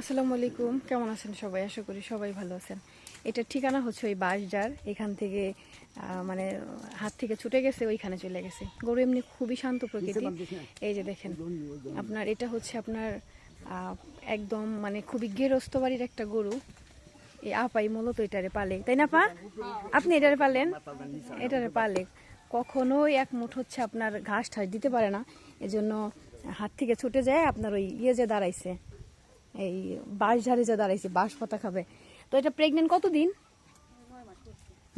আসসালামু আলাইকুম। কেমন আছেন সবাই? আশা করি সবাই ভালো আছেন। এটার ঠিকানা হচ্ছে ওই বাঁশজার এখান থেকে মানে হাত থেকে ছুটে গেছে ওইখানে চলে গেছে। গরু এমনি খুবই শান্ত প্রকৃতি। এই যে দেখেন আপনার এটা হচ্ছে আপনার একদম মানে খুবই গেরস্ত বাড়ির একটা গরু। এই আপাই মূলত এটারে পালে। তাই না পা আপনি এটারে পালেন? এটারে পালে। কখনোই এক মুঠ হচ্ছে আপনার ঘাস ঠাস দিতে পারে না। এজন্য হাত থেকে ছুটে যায় আপনার ওই ইয়ে যে দাঁড়াইছে। এই বাঁশ ঝাড়ে যা দাঁড়াইছে, বাঁশ পাতা খাবে। তো এটা প্রেগনেন্ট কতদিন?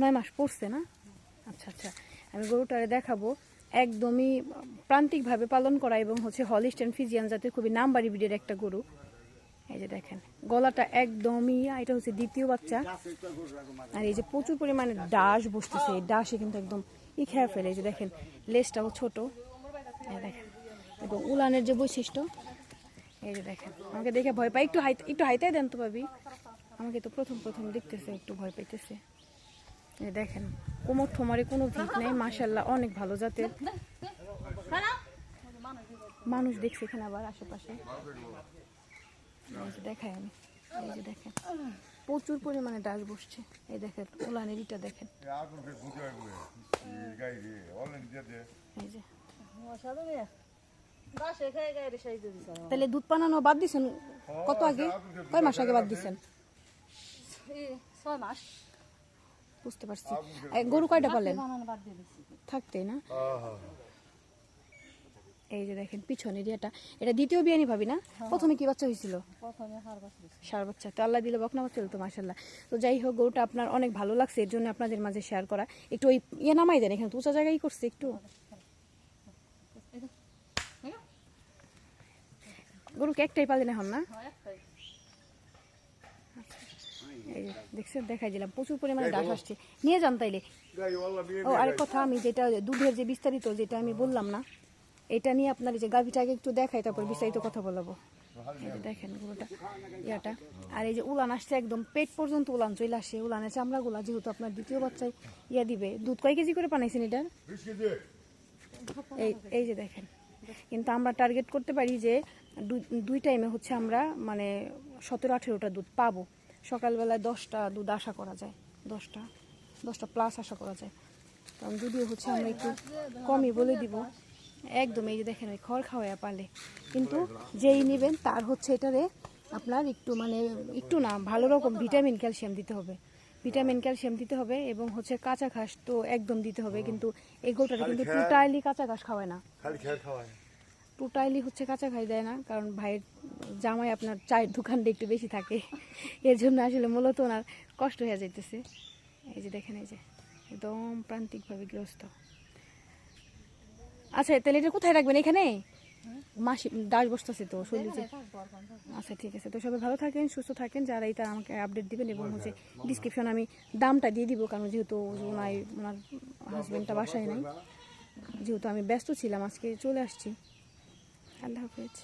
নয় মাস পড়ছে না? আচ্ছা আচ্ছা। আমি গরুটারে দেখাবো। একদমই প্রান্তিকভাবে পালন করা এবং হচ্ছে হলিস্টেন ফিজিয়ান জাতের খুবই নামবাড়ি বিডের একটা গরু। এই যে দেখেন, গলাটা একদমই এটা হচ্ছে দ্বিতীয় বাচ্চা। আর এই যে প্রচুর পরিমাণে ডাস বসতেছে। এই ডাসে কিন্তু একদম ই খেয়ে ফেলে। এই যে দেখেন, লেজটাও ছোট। দেখেন এবং উলানের যে বৈশিষ্ট্য এই যে দেখেন আমাকে দেখে ভয় পাই একটু হাইতে একটু হাইতে দেন তো ভাবি। আমাকে তো প্রথম প্রথম দেখতেছে একটু ভয় পাইতেছে। এই দেখেন কোমর ঠোমারে কোনো ভিত নেই মাসাল্লাহ অনেক ভালো জাতের। মানুষ দেখছে এখানে আবার আশেপাশে। দেখাই আমি এই যে দেখেন প্রচুর পরিমাণে ডাস বসছে। এই দেখেন উলানের ইটা দেখেন। এই যে। তাহলে দুধ পানানো বাদ দিছেন? কত আগে? কয় মাস আগে বাদ দিছেন? এই ছয় মাস বুঝতে পারছি। গরু কয়টা পালেন থাকতেই না? এই যে দেখেন পিছনের ইয়েটা। এটা দ্বিতীয় বিয়ানি ভাবি না? প্রথমে কি বাচ্চা হয়েছিল? সার বাচ্চা তো আল্লাহ দিলে বকনা বাচ্চা তো মাসাল্লাহ তো যাই হোক গরুটা আপনার অনেক ভালো লাগছে এর জন্য আপনাদের মাঝে শেয়ার করা। একটু ওই ইয়ে নামাই দেন এখানে তো উঁচা জায়গায় করছে একটু। গরুকে একটাই পালেন এখন না? এই যে দেখছেন দেখাই দিলাম। প্রচুর পরিমাণে ডাস আসছে। নিয়ে যান তাইলে। ও আরেক কথা আমি যেটা দুধের যে বিস্তারিত যেটা আমি বললাম না এটা নিয়ে আপনার এই যে গাভিটাকে একটু দেখাই তারপর বিস্তারিত কথা বলাবো। দেখেন গরুটা ইয়াটা। আর এই যে উলান আসছে একদম পেট পর্যন্ত উলান চলে আসে। উলানের চামড়াগুলা যেহেতু আপনার দ্বিতীয় বাচ্চায় ইয়া দিবে দুধ কয় কেজি করে বানাইছেন এটার? এই এই যে দেখেন। কিন্তু আমরা টার্গেট করতে পারি যে দুই টাইমে হচ্ছে আমরা মানে সতেরো, আঠেরোটা দুধ পাবো। সকালবেলায় দশটা দুধ আশা করা যায়। দশটা দশটা প্লাস আশা করা যায়। কারণ যদিও হচ্ছে আমরা একটু কমই বলে দিব, একদম এই যে দেখেন ওই খড় খাওয়াইয়া পালে। কিন্তু যেই নেবেন তার হচ্ছে এটারে আপনার একটু মানে একটু না, ভালো রকম ভিটামিন ক্যালসিয়াম দিতে হবে। ভিটামিন ক্যালসিয়াম দিতে হবে এবং হচ্ছে কাঁচা ঘাস তো একদম দিতে হবে কিন্তু এই গরুটারে কিন্তু টোটালি কাঁচা ঘাস খাওয়ায় না। খালি খেয়ে খাওয়ায়। টোটালি হচ্ছে কাঁচা খাই দেয় না কারণ ভাইয়ের জামাই আপনার চায়ের দোকানটা একটু বেশি থাকে। এর জন্য আসলে মূলত ওনার কষ্ট হয়ে যাইতেছে। এই যে দেখেন এই যে একদম প্রান্তিকভাবে গ্রস্ত আচ্ছা তাহলে এটা কোথায় রাখবেন? এখানে? মাসি দাস বসতেছে তো শৈলীজি আচ্ছা ঠিক আছে। তো সবাই ভালো থাকেন সুস্থ থাকেন যারা এটা আমাকে আপডেট দিবেন এবং হচ্ছে ডিসক্রিপশন আমি দামটা দিয়ে দিব কারণ যেহেতু ওনার ওনার হাজব্যান্ডটা বাসায় নাই। যেহেতু আমি ব্যস্ত ছিলাম আজকে চলে আসছি। আল্লাহ হাফেজ।